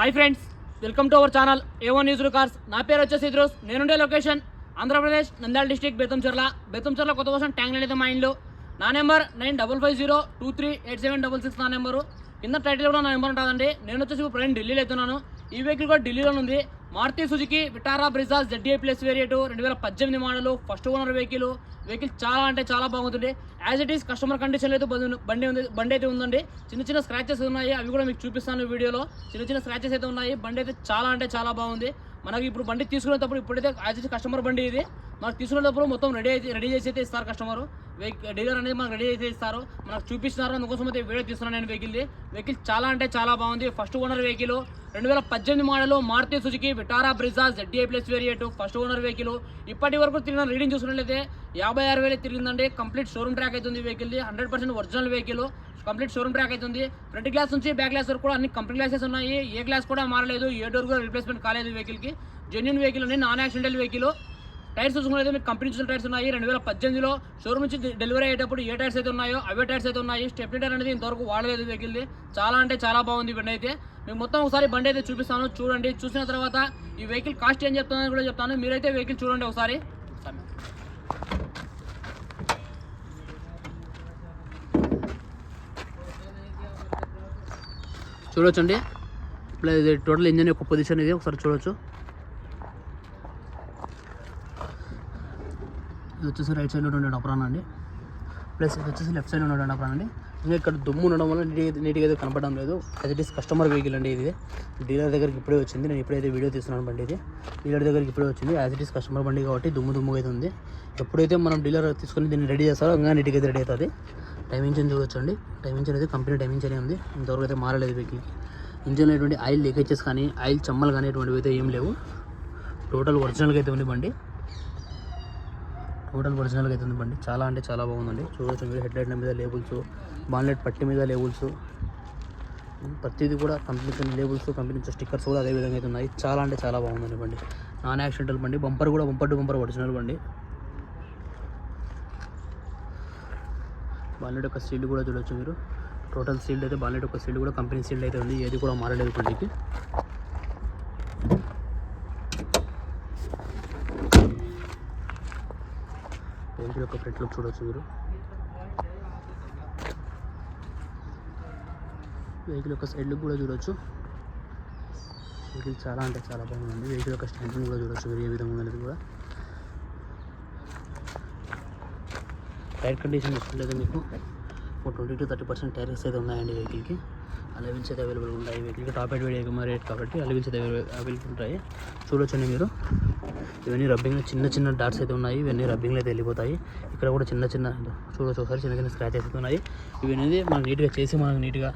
Hi friends welcome to our channel ఏవో news రికార్స్ నా పేరు వచ్చేసి ఇద్రోస్. నేనుండే లొకేషన్ ఆంధ్రప్రదేశ్ నంద్యాల డిస్టిక్ బెతంచెర్ల బెతంచెర్ల కొత్త కోసం ట్యాంక్ లేదు మా ఇండ్లు నా number nine double five zero two three eight seven double six నా నెంబరు. కింద టైటిల్ కూడా నా నెంబర్ ఉంటుందండి. నేను వచ్చేసి ఇప్పుడు ప్రజెంట్ ఢిల్లీలో అవుతున్నాను. ఈ వెహికల్ కూడా ఢిల్లీలో ఉంది. Maruti Suzuki Vitara Brezzas ZA plus variant రెండు వేల పద్దెనిమిది model first owner vehicle vehicle చాలా అంటే చాలా బాగుంటుంది. As it is customer condition అయితే బండి- బండి ఉంది బండి అయితే ఉందండి. చిన్న చిన్న స్క్రాచెస్ ఉన్నాయి అవి కూడా మీకు చూపిస్తాను వీడియోలో. చిన్న చిన్న స్క్రాచెస్ అయితే ఉన్నాయి బండి అయితే చాలా అంటే చాలా బాగుంది. మనకి ఇప్పుడు బండి తీసుకునేటప్పుడు ఇప్పుడైతే యాజ్ ఇట్ కస్టమర్ బండి ఇది. మనకు తీసుకునేటప్పుడు మొత్తం రెడీ అయితే రెడీ చేసి అయితే ఇస్తారు కస్టమర్ డీలర్ అనేది మనకు రెడీ చేసి ఇస్తారు. మనకు చూపిస్తున్నారు. అందుకోసం అయితే వీడియో తీస్తున్నాను నేను వెహికల్ది. వెహికల్ చాలా అంటే చాలా బాగుంది. ఫస్ట్ ఓనర్ వెహికల్ రెండు వేల పద్దెనిమిది model Maruti Suzuki Vitara Brezza ZDI plus variant first owner vehicle. ఇప్పటి వరకు తిరిగిన రీడింగ్ చూసుకున్నట్లయితే యాభై ఆరు వేలు తిరిగిందండి. కంప్లీట్ షోరూమ్ ట్రాక్ అవుతుంది వెహికల్ది. Hundred percent original vehicle. Complete showroom track అవుతుంది ఫ్రంట్ గ్లాస్ నుంచి బ్యాక్ గ్లాస్ వరకు కూడా అన్ని కంప్లీట్ గ్లాసెస్ ఉన్నాయి. ఏ గ్లాస్ కూడా మారలేదు. ఏ డోర్ కూడా రిప్లేస్మెంట్ కాలేదు వెహికల్కి. జెన్యున్ వెహికల్ ఉంది నాన్ యాక్సిడెంటల్ వెహికల్ టైర్స్ చూసుకున్నైతే మీకు కంపెనీ చూసిన టైర్స్ ఉన్నాయి. రెండు వేల పద్దెనిమిదిలో షోరూమ్ నుంచి డెలివరీ అయ్యేటప్పుడు ఏ టైర్స్ అయితే ఉన్నాయో అవే టైర్స్ అయితే ఉన్నాయి. స్టెప్నీ టైర్ అనేది ఇంతవరకు వాడలేదు వెహికల్ది చాలా అంటే చాలా బాగుంది బండి అయితే. మీకు మొత్తం ఒకసారి బండి అయితే చూపిస్తాను. చూడండి. చూసిన తర్వాత ఈ వెహికల్ కాస్ట్ ఏం చెప్తానని కూడా చెప్తాను. మీరైతే వెహికల్ చూడండి ఒకసారి. చూడొచ్చండి. ఇప్పుడు ఇది టోటల్ ఇంజన్ యొక్క పొజిషన్ ఇది. ఒకసారి చూడొచ్చు. ఇది వచ్చేసి రైట్ సైడ్లో ఉండే అప్రాన్ అండి ప్లస్ ఇది వచ్చేసి లెఫ్ట్ సైడ్ ఉండే అప్రాన్ అండి ఇంకా ఇక్కడ దుమ్ము ఉండడం వల్ల నీట్గా నీట్గా అయితే కనపడడం లేదు. అది ఇట్ ఈస్ కస్టమర్ వెహికల్ అండి ఇది. డీలర్ దగ్గరికి ఇప్పుడే వచ్చింది. నేను ఇప్పుడైతే వీడియో తీస్తున్నాను బండి ఇది. డీలర్ దగ్గరికి ఇప్పుడే వచ్చింది. యాజ్ ఇట్ ఈస్ కస్టమర్ బండి కాబట్టి దుమ్ము దుమ్ము అయితే ఉంది. ఎప్పుడైతే మనం డీలర్ తీసుకొని దీన్ని రెడీ చేస్తారో ఇంకా నీట్గా అయితే రెడీ అవుతుంది. టైం ఇంజన్ చూడొచ్చండి. టైం ఇంజన్ అయితే కంపెనీ టైమింగ్ ఇంజన్ ఉంది. ఇంతవరకు అయితే మారలేదు వెహికల్కి ఇంజన్లో ఎటువంటి ఆయిల్ లీకేజెస్ కానీ ఆయిల్ చమ్మలు కానీ ఎటువంటివి అయితే ఏం లేవు. టోటల్ ఒరిజినల్గా అయితే ఉంది బండి. టోటల్ ఒరిజినల్గా అయితే ఉంది బండి. చాలా అంటే చాలా బాగుందండి. చూడవచ్చు మీరు హెడ్ లైట్ మీద లేబుల్స్ బాన్లెట్ పట్టి మీద లేబుల్స్ ప్రతిదీ కూడా కంపెనీ లేబుల్స్ కంపెనీ నుంచి స్టిక్కర్స్ కూడా అదే విధంగా అయితే ఉన్నాయి చాలా అంటే చాలా బాగుందండి బండి. నాన్ యాక్సిడెంటల్ బండి బంపర్ కూడా బంపర్ టు బంపర్ ఒరిజినల్ బండి. బాన్లెట్ యొక్క సీల్డ్ కూడా చూడొచ్చు మీరు. టోటల్ సీల్డ్ అయితే బాన్లెట్ యొక్క సీల్డ్ కూడా కంపెనీ సీల్డ్ అయితే ఉంది. ఏది కూడా మారలేదు బండికి. వెహికల్ యొక్క ఫ్రంట్ లుక్ చూడవచ్చు మీరు? వెహికల్ యొక్క సైడ్ కూడా చూడొచ్చు. వెహికల్ చాలా అంటే చాలా బాగుంది. వెహికల్ యొక్క స్టాండింగ్ కూడా చూడొచ్చు మీరు ఏ విధంగా ఉన్నది కూడా. టైర్ కండిషన్ చూసుకుంటే మీకు ఒక twenty two thirty percent tyres అయితే ఉన్నాయండి వెహికల్కి. అలవిల్స్ అయితే అవైలబుల్ ఉంటాయి వెహికల్కి టాప్ ఎయిట్ వేడి రేట్ కాబట్టి అలవిల్స్ అయితే అవైలబుల్ ఉంటాయి. చూడొచ్చండి మీరు. ఇవన్నీ రబ్బింగ్ చిన్న చిన్న డాట్స్ అయితే ఉన్నాయి. ఇవన్నీ రబ్బింగ్లో అయితే వెళ్ళిపోతాయి. ఇక్కడ కూడా చిన్న చిన్న చూడొచ్చు ఒకసారి చిన్న చిన్న స్క్రాచెస్ అయితే ఉన్నాయి. ఇవి అనేది నీట్గా చేసి మనం నీట్గా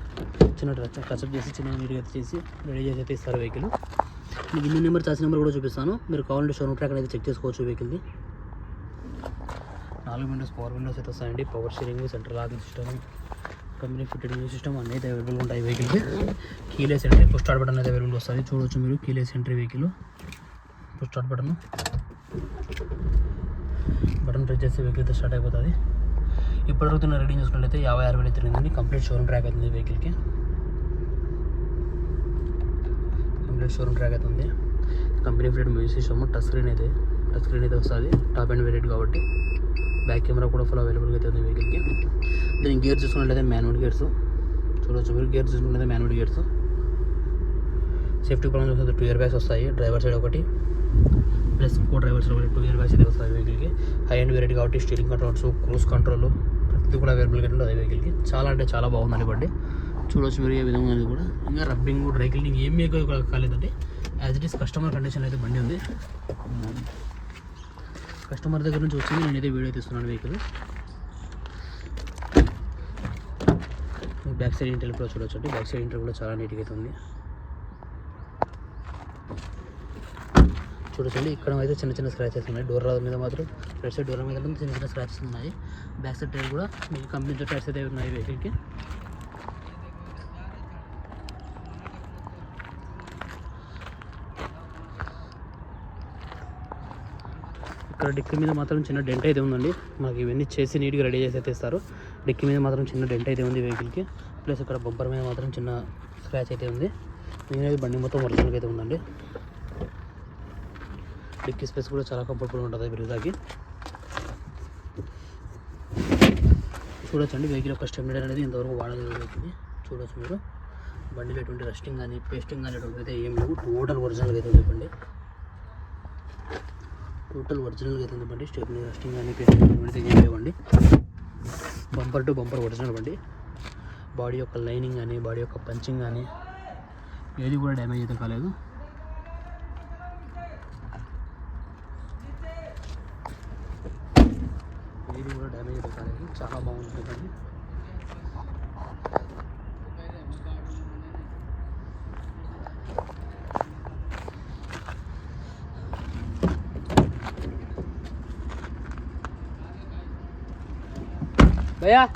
చిన్న కసప్ చేసి చిన్న నీట్గా అయితే చేసి రెడీ చేసి అయితే ఇస్తారు వెహికల్. మీకు ఇన్ని నెంబర్ చార్జ్ నెంబర్ కూడా చూపిస్తాను. మీరు కావాలంటే షోరూమ్ ట్రాక్ అనేది చెక్ చేసుకోవచ్చు వెహికల్ది నాలుగు విండోస్ పవర్ విండోస్ అయితే వస్తాయండి. Power steering centre locking system company fitted music system అన్నీ అయితే అవైలబుల్ ఉంటాయి వెహికల్కి keyless entry push start button అయితే అవైలబుల్ వస్తుంది. చూడవచ్చు మీరు keyless entry vehicle push start button button press చేస్తే వెహికల్ అయితే స్టార్ట్ అయిపోతుంది. ఇప్పటివరకు నేను రీడింగ్ చూసుకున్నట్లయితే యాభై ఆరు వేలు తిరిగిందండి. కంప్లీట్ షోరూమ్ ట్రాక్ అవుతుంది వెహికల్కి కంప్లీట్ షోరూమ్ ట్రాక్ అవుతుంది company fitted music system touch screen అయితే టచ్ స్క్రీన్ అయితే వస్తుంది. టాప్ అండ్ వెరైట్ కాబట్టి. బ్యాక్ కెమెరా కూడా ఫుల్ అవైలబుల్గా అయితే ఉంది వెహికల్కి దీని గేర్ చూసుకున్నట్లయితే మాన్యువల్ గేర్స్ చూడవచ్చు మీరు గేర్ చూసుకున్నట్లయితే మాన్యువల్ గేర్స్ సేఫ్టీ ప్రాబ్లమ్స్ చూస్తే టూ ఇయర్ బ్యాగ్స్ వస్తాయి. డ్రైవర్ సైడ్ ఒకటి. ప్లస్ కో డ్రైవర్ సైడ్ ఒకటి టూ ఇయర్ బ్యాగ్స్ అయితే వస్తాయి వెహికల్కి హై అండ్ వెరైటీ కాబట్టి స్టీరింగ్ కంట్రోల్స్ క్రూజ్ కంట్రోల్ ప్రతి కూడా అవైలబుల్గా ఉంటుంది అదే వెహికల్కి చాలా అంటే చాలా బాగుందండి బండి. చూడవచ్చు మీరు ఏ విధంగా అనేది కూడా. ఇంకా రబ్బింగ్ డ్రై క్లీనింగ్ ఏమీ మేక కాలేదంటే as it is customer condition అయితే బండి ఉంది. కస్టమర్ దగ్గర నుంచి వచ్చింది నేనైతే వీడియో తీస్తున్నాను వెహికల్ బ్యాక్ సైడ్ ఇంటర్ కూడా చూడొచ్చు బ్యాక్ సైడ్ ఇంటర్ కూడా చాలా నీట్గా అయితే ఉంది. చూడొచ్చండి. ఇక్కడ అయితే చిన్న చిన్న స్క్రాచెస్ ఉన్నాయి. డోర్ మీద మాత్రం రైట్ సైడ్ డోర్ మీద చిన్న చిన్న స్క్రాచెస్ ఉన్నాయి. బ్యాక్ సైడ్ టైర్ కూడా మీకు కంపెనీ టైర్స్ అయితే ఉన్నాయి వెహికల్కి ఇక్కడ డిక్కీ మీద మాత్రం చిన్న డెంట్ అయితే ఉందండి. మాకు ఇవన్నీ చేసి నీట్గా రెడీ చేసి అయితే ఇస్తారు. డిక్కీ మీద మాత్రం చిన్న డెంట్ అయితే ఉంది వెహికల్కి. ప్లస్ ఇక్కడ బొబ్బర్ మీద మాత్రం చిన్న స్క్రాచ్ అయితే ఉంది. నేనైతే బండి మొత్తం ఒరిజినల్గా అయితే ఉందండి. డిక్కీ స్పేస్ కూడా చాలా కంఫర్టబుల్ ఉంటుంది బిరుదాకి. చూడొచ్చండి వెహికల్ యొక్క స్టెమినర్ అనేది ఇంతవరకు వాడలేదు వెహికల్ చూడొచ్చు మీరు. బండిలో ఎటువంటి రెస్టింగ్ కానీ పేస్టింగ్ కానీ అయితే ఏం లేవు. టోటల్ ఒరిజినల్గా అయితే ఉంది బండి. టోటల్ ఒరిజినల్గా అయితే బండి. స్టెమినర్ రెస్టింగ్ కానీ పేరు లేవండి. బంపర్ టు బంపర్ ఒరిజినల్ బండి. బాడీ యొక్క లైనింగ్ కానీ బాడీ యొక్క పంచింగ్ కానీ ఏది కూడా డ్యామేజ్ అయితే కాలేదు. 谁呀。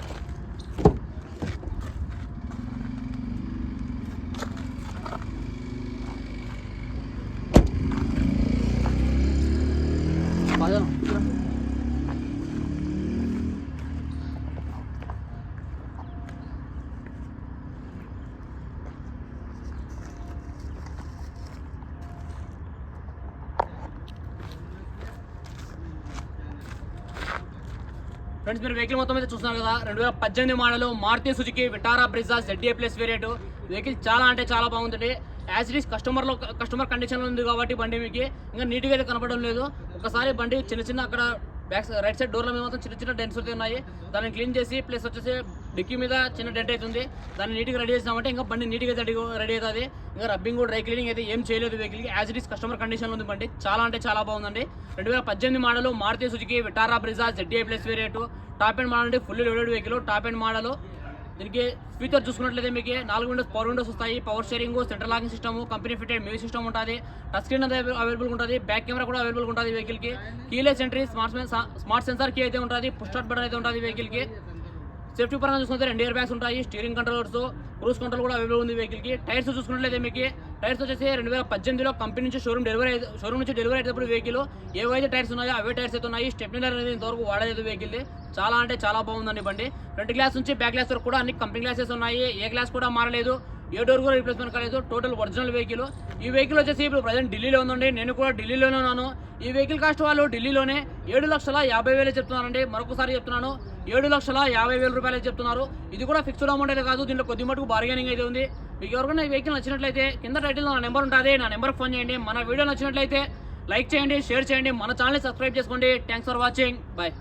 ఫ్రెండ్స్ మీరు వెహికల్ మొత్తం అయితే చూస్తున్నారు కదా రెండు వేల పద్దెనిమిది model Maruti Suzuki Vitara Brezza ZDA plus variant vehicle చాలా అంటే చాలా బాగుంటుంది యాజ్ ఇట్ ఈస్ కస్టమర్లో కస్టమర్ కండిషన్లో ఉంది కాబట్టి బండి మీకు ఇంకా నీట్గా అయితే కనపడడం లేదు. ఒకసారి బండి చిన్న చిన్న అక్కడ బ్యాక్ రైట్ సైడ్ డోర్ల మీద మాత్రం చిన్న చిన్న డెన్స్ అయితే ఉన్నాయి. దాన్ని క్లీన్ చేసి ప్లస్ వచ్చేసి డిక్కీ మీద చిన్న డెంట్ అవుతుంది. దాన్ని నీట్గా రెడీ చేసామంటే ఇంకా బండి నీట్గా రెడీ రెడీ అవుతుంది. ఇంకా రబ్బింగ్ కూడా డ్రై క్లీనింగ్ అయితే ఏం చేయలేదు వెహికల్కి. యాజ్ ఇట్ ఈస్ కస్టమర్ కండిషన్లో ఉంది బండి. చాలా అంటే చాలా బాగుందండి. రెండు వేల పద్దెనిమిది model Maruti Suzuki Vitara Brezza ZDI plus variant top end model అంటే full loaded vehicle top end model దీనికి ఫీచర్ చూసుకున్నట్లయితే మీకు నాలుగు విండోస్ పవర్ విండోస్ వస్తాయి. Power steering central locking system company fitted music system ఉంటుంది. టచ్ స్క్రీన్ అవైలబుల్ ఉంటుంది. Back camera కూడా available ఉంటుంది వెహికల్కి keyless entry smart smart sensor key అయితే ఉంటుంది. పుష్ స్టార్ట్ బటన్ అయితే ఉంటుంది వెహికల్కి సేఫ్టీ పరంగా చూసుకుంటే రెండు ఇయర్ బ్యాగ్స్ ఉంటాయి స్టీరింగ్ కంట్రోలర్స్ క్రూజ్ కంట్రోల్ కూడా అవైలబుల్ ఉంది వెహికల్కి. టైర్స్ చూసుకున్నట్లయితే మీకు టైర్స్ వచ్చేసి రెండు వేల పద్దెనిమిదిలో కంపెనీ నుంచి షోరూమ్ డెలివరీ షోరూమ్ నుంచి డెలివరీ అయ్యేటప్పుడు వెహికల్ ఏవైతే టైర్స్ ఉన్నాయో అవే టైర్స్ అయితే ఉన్నాయి. స్టెప్నిలర్ అనేది ఇంతవరకు వాడలేదు వెహికల్ చాలా అంటే చాలా బాగుందండి బండి. ఫ్రంట్ గ్లాస్ నుంచి బ్యాక్ గ్లాస్ వరకు కూడా అన్ని కంపెనీ గ్లాసెస్ ఉన్నాయి. ఏ గ్లాస్ కూడా మారలేదు. ఏ డోర్ కూడా రీప్లేస్మెంట్ కాలేదు. టోటల్ ఒరిజినల్ వెహికల్ ఈ వెహికల్ వచ్చేసి ఇప్పుడు ప్రజెంట్ ఢిల్లీలో ఉందండి. నేను కూడా ఢిల్లీలోనే ఉన్నాను. ఈ వెహికల్ కాస్ట్ వాళ్ళు ఢిల్లీలోనే ఏడు లక్షల యాభై వేలే చెప్తున్నారండి. మరొకసారి చెప్తున్నాను. ఏడు లక్షల యాభై వేల రూపాయలు చెప్తున్నారు. ఇది కూడా ఫిక్స్డ్ అమౌంట్ అయితే కాదు. దీంట్లో కొద్ది మటుకు బార్గెనింగ్ అయితే ఉంది. మీకు ఎవరికైనా ఈ వెహికల్ నచ్చినట్లయితే కింద టైటిల్ నా నెంబర్ ఉంటుంది నా నెంబర్ ఫోన్ చేయండి. మన వీడియో నచ్చినట్లయితే లైక్ చేయండి షేర్ చేయండి. మన ఛానల్ని సబ్స్క్రైబ్ చేసుకోండి. Thanks for watching bye